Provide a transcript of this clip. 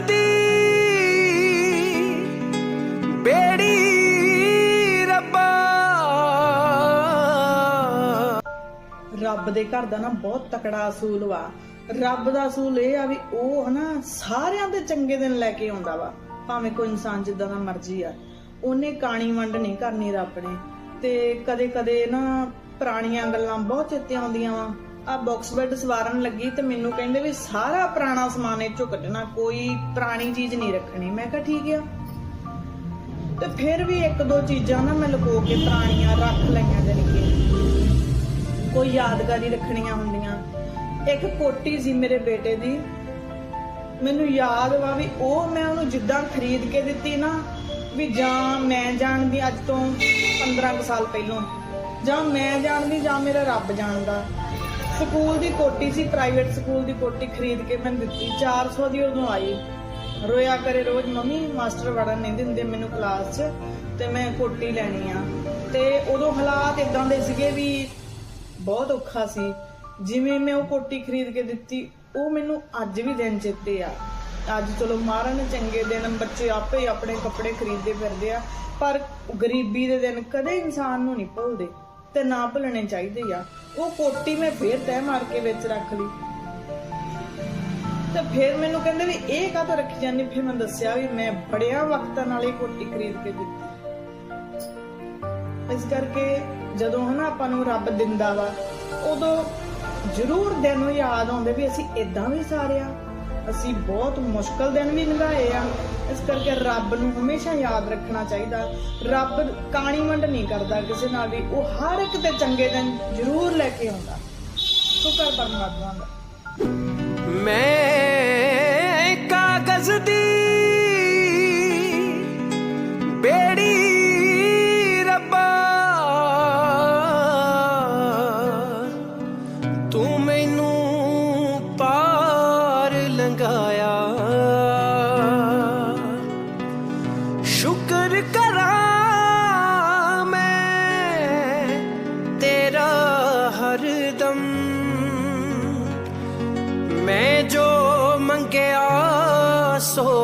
ਦੀ ਬੇੜੀ ਰੱਬਾ। ਰੱਬ ਦੇ ਘਰ ਦਾ ਨਾ ਬਹੁਤ ਤਕੜਾ ਅਸੂਲ ਵਾ। ਰੱਬ ਦਾ ਅਸੂਲ ਇਹ ਆ ਵੀ ਉਹ ਹਨਾ ਸਾਰਿਆਂ ਦੇ ਚੰਗੇ ਦਿਨ ਲੈ ਕੇ ਆਉਂਦਾ ਵਾ। ਭਾਵੇਂ ਕੋਈ ਇਨਸਾਨ ਜਿੱਦਾਂ ਦਾ ਮਰਜ਼ੀ ਆ। ਉਹਨੇ ਕਾਣੀ ਵੰਡ ਨਹੀਂ ਕਰਨੀ ਰੱਬ ਨੇ। ਤੇ ਕਦੇ ਕਦੇ ਨਾ ਪੁਰਾਣੀਆਂ ਗੱਲਾਂ ਬਹੁਤ ਚੇਤੇ ਆਉਂਦੀਆਂ ਵਾ। ਆ ਬਾਕਸ ਬੈੱਡ ਸਵਾਰਨ ਲੱਗੀ ਤੇ ਮੈਨੂੰ ਕਹਿੰਦੇ ਵੀ ਸਾਰਾ ਪੁਰਾਣਾ ਸਮਾਨ ਇਹ ਚੋਂ ਕੱਢਣਾ, ਕੋਈ ਪੁਰਾਣੀ ਚੀਜ਼ ਨਹੀਂ ਰੱਖਣੀ। ਮੈਂ ਕਿਹਾ, ਠੀਕ ਆ। ਤੇ ਫਿਰ ਵੀ ਇੱਕ ਦੋ ਚੀਜ਼ਾਂ ਨਾ ਮੈਂ ਲੁਕੋ ਕੇ ਪੁਰਾਣੀਆਂ ਰੱਖ ਲਈਆਂ ਜਾਣੀ ਕੋਈ ਯਾਦਗਾਰੀ ਰੱਖਣੀਆਂ ਹੁੰਦੀਆਂ। ਇੱਕ ਕੋਟੀ ਸੀ ਮੇਰੇ ਬੇਟੇ ਦੀ। ਮੈਨੂੰ ਯਾਦ ਵਾ ਵੀ ਉਹ ਮੈਂ ਉਹਨੂੰ ਜਿੱਦਾਂ ਖਰੀਦ ਕੇ ਦਿੱਤੀ ਨਾ, ਵੀ ਜਾਂ ਮੈਂ ਜਾਣਦੀ ਅੱਜ ਤੋਂ 15 ਕੁ ਸਾਲ ਪਹਿਲਾਂ, ਜਾਂ ਮੈਂ ਜਾਣਦੀ ਜਾਂ ਮੇਰਾ ਰੱਬ ਜਾਣਦਾ। ਸਕੂਲ ਦੀ ਕੋਟੀ ਸੀ ਪ੍ਰਾਈਵੇਟ ਸਕੂਲ ਦੀ ਕੋਟੀ ਖਰੀਦ ਕੇ ਮੈਂ ਦਿੱਤੀ। 400 ਦੀ ਉਦੋਂ ਆਈ। ਰੋਇਆ ਕਰੇ ਰੋਜ਼, ਮੰਮੀ, ਮਾਸਟਰ ਵੜਨ ਨਹੀਂ ਦਿੰਦੇ ਮੈਨੂੰ ਕਲਾਸ 'ਚ, ਤੇ ਮੈਂ ਕੋਟੀ ਲੈਣੀ ਆ। ਤੇ ਉਦੋਂ ਹਾਲਾਤ ਇਦਾਂ ਦੇ ਸੀਗੇ ਵੀ ਬਹੁਤ ਔਖਾ ਸੀ। ਜਿਵੇਂ ਮੈਂ ਉਹ ਕੋਟੀ ਖਰੀਦ ਕੇ ਦਿੱਤੀ, ਉਹ ਮੈਨੂੰ ਅੱਜ ਵੀ ਦਿਨ ਚੇਤੇ ਆ। ਅੱਜ ਚਲੋ ਮਾਰਨ ਚੰਗੇ ਦਿਨ, ਬੱਚੇ ਆਪੇ ਆਪਣੇ ਕੱਪੜੇ ਖਰੀਦਦੇ ਫਿਰਦੇ ਆ, ਪਰ ਗਰੀਬੀ ਦੇ ਦਿਨ ਕਦੇ ਇਨਸਾਨ ਨੂੰ ਨਹੀਂ ਭੁੱਲਦੇ। ਤੇ ਨਾ ਭੁੱਲਣੇ ਚਾਹੀਦੇ ਆ। ਉਹ ਕੋਟੀ ਮੈਂ ਫੇਰ ਤਹਿ ਮਾਰ ਕੇ ਵਿੱਚ ਰੱਖ ਲਈ। ਤੇ ਫਿਰ ਮੈਨੂੰ ਕਹਿੰਦੇ ਵੀ ਇਹ ਕਾਹਤੋਂ ਰੱਖੀ ਜਾਂਦੀ? ਫਿਰ ਮੈਂ ਦੱਸਿਆ ਵੀ ਮੈਂ ਬੜਿਆਂ ਵਕਤਾਂ ਨਾਲ ਇਹ ਕੋਟੀ ਖਰੀਦ ਕੇ ਦਿੱਤੀ। ਇਸ ਕਰਕੇ ਜਦੋਂ ਹਨਾ ਆਪਾਂ ਨੂੰ ਰੱਬ ਦਿੰਦਾ ਵਾ, ਉਦੋਂ ਜ਼ਰੂਰ ਦਿਨ ਨੂੰ ਯਾਦ ਆਉਂਦੇ ਵੀ ਅਸੀਂ ਇਦਾਂ ਵੀ ਸਾਰਿਆ ਅਸੀਂ ਬਹੁਤ ਮੁਸ਼ਕਲ ਦਿਨ ਵੀ ਲੰਘਾਏ ਆ। ਇਸ ਕਰਕੇ ਰੱਬ ਨੂੰ ਹਮੇਸ਼ਾ ਯਾਦ ਰੱਖਣਾ ਚਾਹੀਦਾ। ਰੱਬ ਕਾਣੀ ਮੰਡ ਨਹੀਂ ਕਰਦਾ ਕਿਸੇ ਨਾਲ ਵੀ। ਉਹ ਹਰ ਇੱਕ ਤੇ ਚੰਗੇ ਦਿਨ ਜ਼ਰੂਰ ਲੈ ਕੇ ਆਉਂਦਾ। ਸ਼ੁਕਰ ਪਰਮਾਤਮਾ ਦਾ। ਮੈਂ ਕਾਗਜ਼ ਦੀ ਬੇੜੀ ਰੱਬਾ। ਤੂੰ ਮੈਂ ਜੋ ਮੰਗਿਆ ਸੋ ਪਾਇਆ